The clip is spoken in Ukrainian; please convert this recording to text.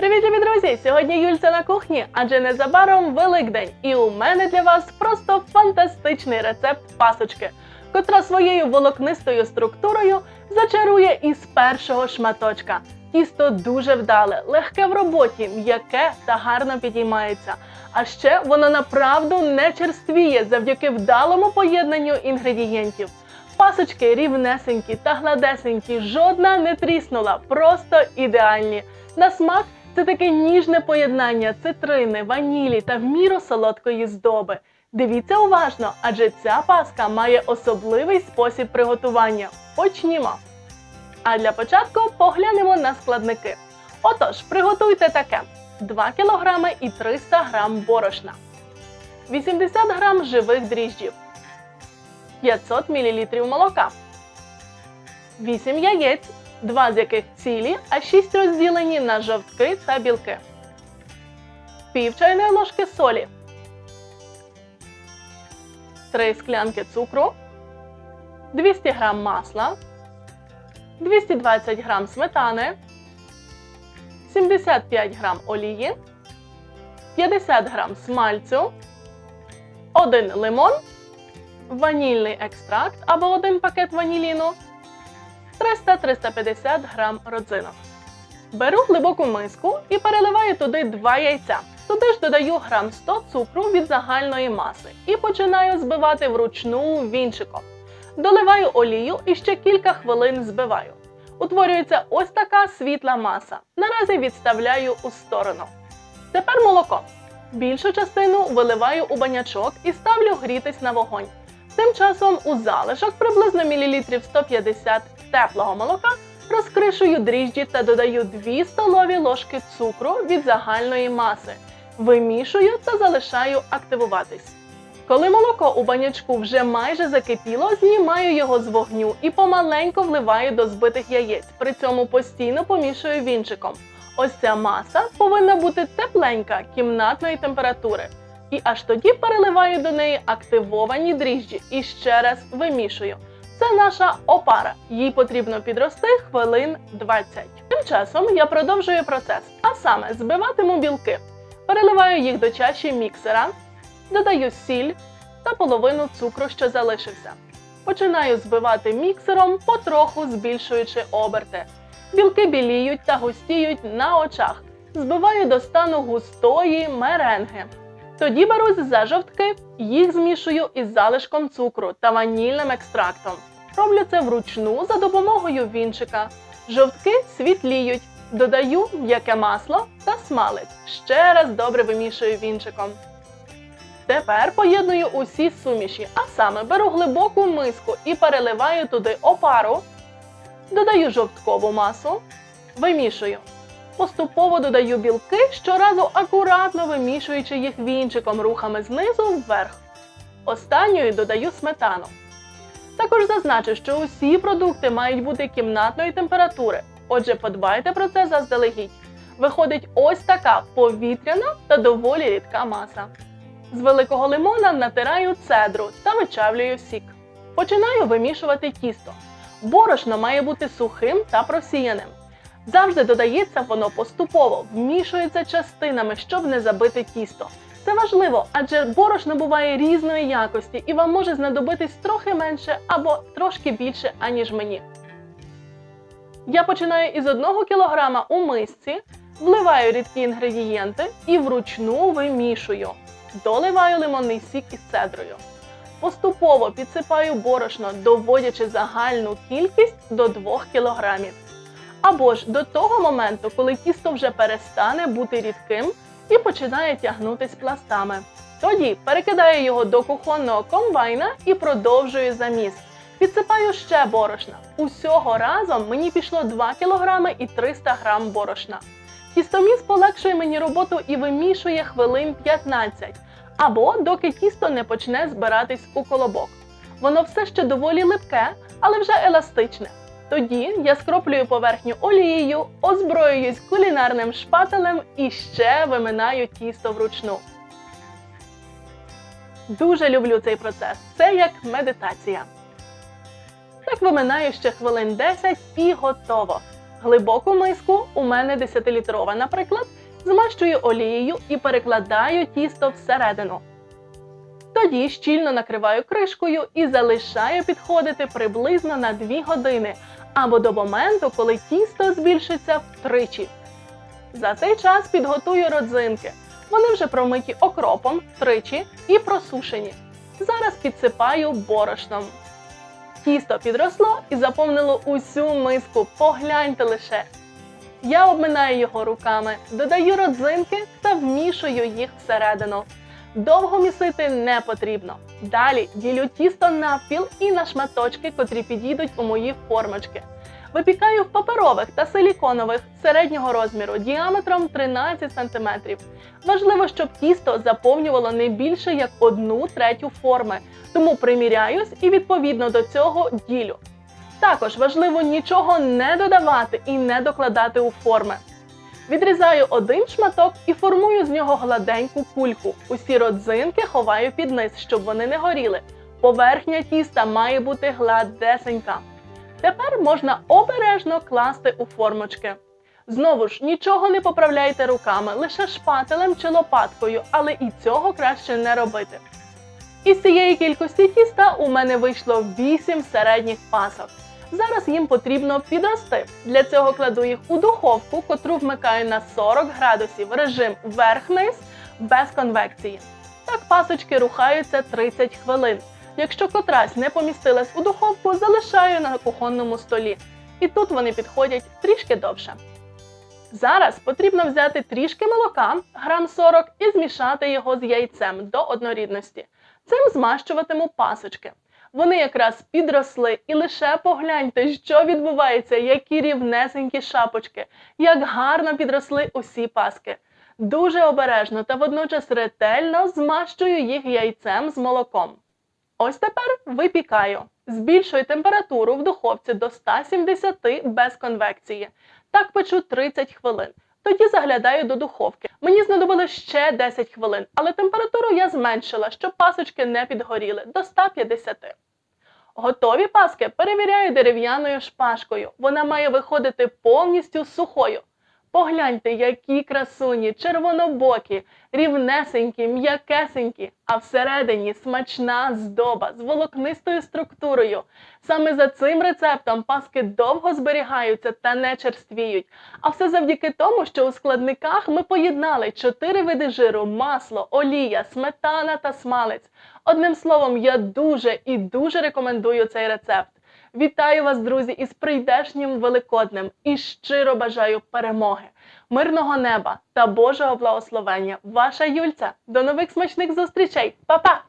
Привіт, любі друзі! Сьогодні Юльця на кухні, адже незабаром Великдень. І у мене для вас просто фантастичний рецепт пасочки, котра своєю волокнистою структурою зачарує із першого шматочка. Тісто дуже вдале, легке в роботі, м'яке та гарно підіймається. А ще воно направду не черствіє завдяки вдалому поєднанню інгредієнтів. Пасочки рівнесенькі та гладесенькі, жодна не тріснула, просто ідеальні. На смак це таке ніжне поєднання цитрини, ванілі та в міру солодкої здоби. Дивіться уважно, адже ця паска має особливий спосіб приготування. Почнімо. А для початку поглянемо на складники. Отож, приготуйте таке: 2 кг і 300 г борошна, 80 г живих дріжджів, 500 мл молока, 8 яєць, 2 з яких цілі, а 6 розділені на жовтки та білки, пів чайної ложки солі, 3 склянки цукру, 200 г масла, 220 г сметани, 75 г олії, 50 г смальцю, 1 лимон, ванільний екстракт або 1 пакет ваніліну, 300-350 г родзинок. Беру глибоку миску і переливаю туди 2 яйця. Туди ж додаю грам 100 цукру від загальної маси і починаю збивати вручну вінчиком. Доливаю олію і ще кілька хвилин збиваю. Утворюється ось така світла маса. Наразі відставляю у сторону. Тепер молоко. Більшу частину виливаю у банячок і ставлю грітись на вогонь. Тим часом у залишок приблизно мілілітрів 150 теплого молока розкришую дріжджі та додаю 2 столові ложки цукру від загальної маси. Вимішую та залишаю активуватись. Коли молоко у банячку вже майже закипіло, знімаю його з вогню і помаленьку вливаю до збитих яєць. При цьому постійно помішую вінчиком. Ось ця маса повинна бути тепленька кімнатної температури. І аж тоді переливаю до неї активовані дріжджі і ще раз вимішую. Це наша опара. Їй потрібно підрости хвилин 20. Тим часом я продовжую процес, а саме збиватиму білки. Переливаю їх до чаші міксера, додаю сіль та половину цукру, що залишився. Починаю збивати міксером, потроху збільшуючи оберти. Білки біліють та густіють на очах. Збиваю до стану густої меренги. Тоді берусь за жовтки, їх змішую із залишком цукру та ванільним екстрактом. Роблю це вручну за допомогою вінчика. Жовтки світліють, додаю м'яке масло та смалець. Ще раз добре вимішую вінчиком. Тепер поєдную усі суміші, а саме беру глибоку миску і переливаю туди опару, додаю жовткову масу, вимішую. Поступово додаю білки, щоразу акуратно вимішуючи їх вінчиком рухами знизу вверх. Останньою додаю сметану. Також зазначу, що усі продукти мають бути кімнатної температури, отже, подбайте про це заздалегідь. Виходить ось така повітряна та доволі рідка маса. З великого лимона натираю цедру та вичавлюю сік. Починаю вимішувати тісто. Борошно має бути сухим та просіяним. Завжди додається воно поступово, вмішується частинами, щоб не забити тісто. Це важливо, адже борошно буває різної якості і вам може знадобитись трохи менше або трошки більше, аніж мені. Я починаю із 1 кг у мисці, вливаю рідкі інгредієнти і вручну вимішую. Доливаю лимонний сік із цедрою. Поступово підсипаю борошно, доводячи загальну кількість до 2 кг. Або ж до того моменту, коли тісто вже перестане бути рідким і починає тягнутись пластами. Тоді перекидаю його до кухонного комбайна і продовжую заміс. Підсипаю ще борошна. Усього разом мені пішло 2 кг і 300 г борошна. Тістоміс полегшує мені роботу і вимішує хвилин 15, або доки тісто не почне збиратись у колобок. Воно все ще доволі липке, але вже еластичне. Тоді я скроплюю поверхню олією, озброююсь кулінарним шпателем і ще виминаю тісто вручну. Дуже люблю цей процес. Це як медитація. Так виминаю ще хвилин 10 і готово. Глибоку миску, у мене 10-літрова, наприклад, змащую олією і перекладаю тісто всередину. Тоді щільно накриваю кришкою і залишаю підходити приблизно на 2 години або до моменту, коли тісто збільшиться втричі. За цей час підготую родзинки. Вони вже промиті окропом тричі і просушені. Зараз підсипаю борошном. Тісто підросло і заповнило усю миску. Погляньте лише. Я обминаю його руками, додаю родзинки та вмішую їх всередину. Довго місити не потрібно. Далі ділю тісто навпіл і на шматочки, котрі підійдуть у мої формочки. Випікаю в паперових та силіконових середнього розміру діаметром 13 см. Важливо, щоб тісто заповнювало не більше як одну третю форми, тому приміряюсь і відповідно до цього ділю. Також важливо нічого не додавати і не докладати у форми. Відрізаю один шматок і формую з нього гладеньку кульку. Усі родзинки ховаю під низ, щоб вони не горіли. Поверхня тіста має бути гладесенька. Тепер можна обережно класти у формочки. Знову ж нічого не поправляйте руками, лише шпателем чи лопаткою, але і цього краще не робити. Із цієї кількості тіста у мене вийшло 8 середніх пасок. Зараз їм потрібно підрости. Для цього кладу їх у духовку, котру вмикаю на 40 градусів, режим верх-низ без конвекції. Так пасочки рухаються 30 хвилин. Якщо котрась не помістилась у духовку, залишаю на кухонному столі. І тут вони підходять трішки довше. Зараз потрібно взяти трішки молока, грам 40, і змішати його з яйцем до однорідності. Цим змащуватиму пасочки. Вони якраз підросли, і лише погляньте, що відбувається, які рівнесенькі шапочки, як гарно підросли усі паски. Дуже обережно та водночас ретельно змащую їх яйцем з молоком. Ось тепер випікаю. Збільшую температуру в духовці до 170 без конвекції. Так печу 30 хвилин. Тоді заглядаю до духовки. Мені знадобилось ще 10 хвилин, але температуру я зменшила, щоб пасочки не підгоріли до 150. Готові паски перевіряю дерев'яною шпажкою. Вона має виходити повністю сухою. Погляньте, які красуні, червонобокі, рівнесенькі, м'якесенькі, а всередині смачна здоба з волокнистою структурою. Саме за цим рецептом паски довго зберігаються та не черствіють. А все завдяки тому, що у складниках ми поєднали чотири види жиру: масло, олія, сметана та смалець. Одним словом, я дуже і дуже рекомендую цей рецепт. Вітаю вас, друзі, із прийдешнім Великоднем і щиро бажаю перемоги, мирного неба та Божого благословення. Ваша Юльця. До нових смачних зустрічей. Па-па!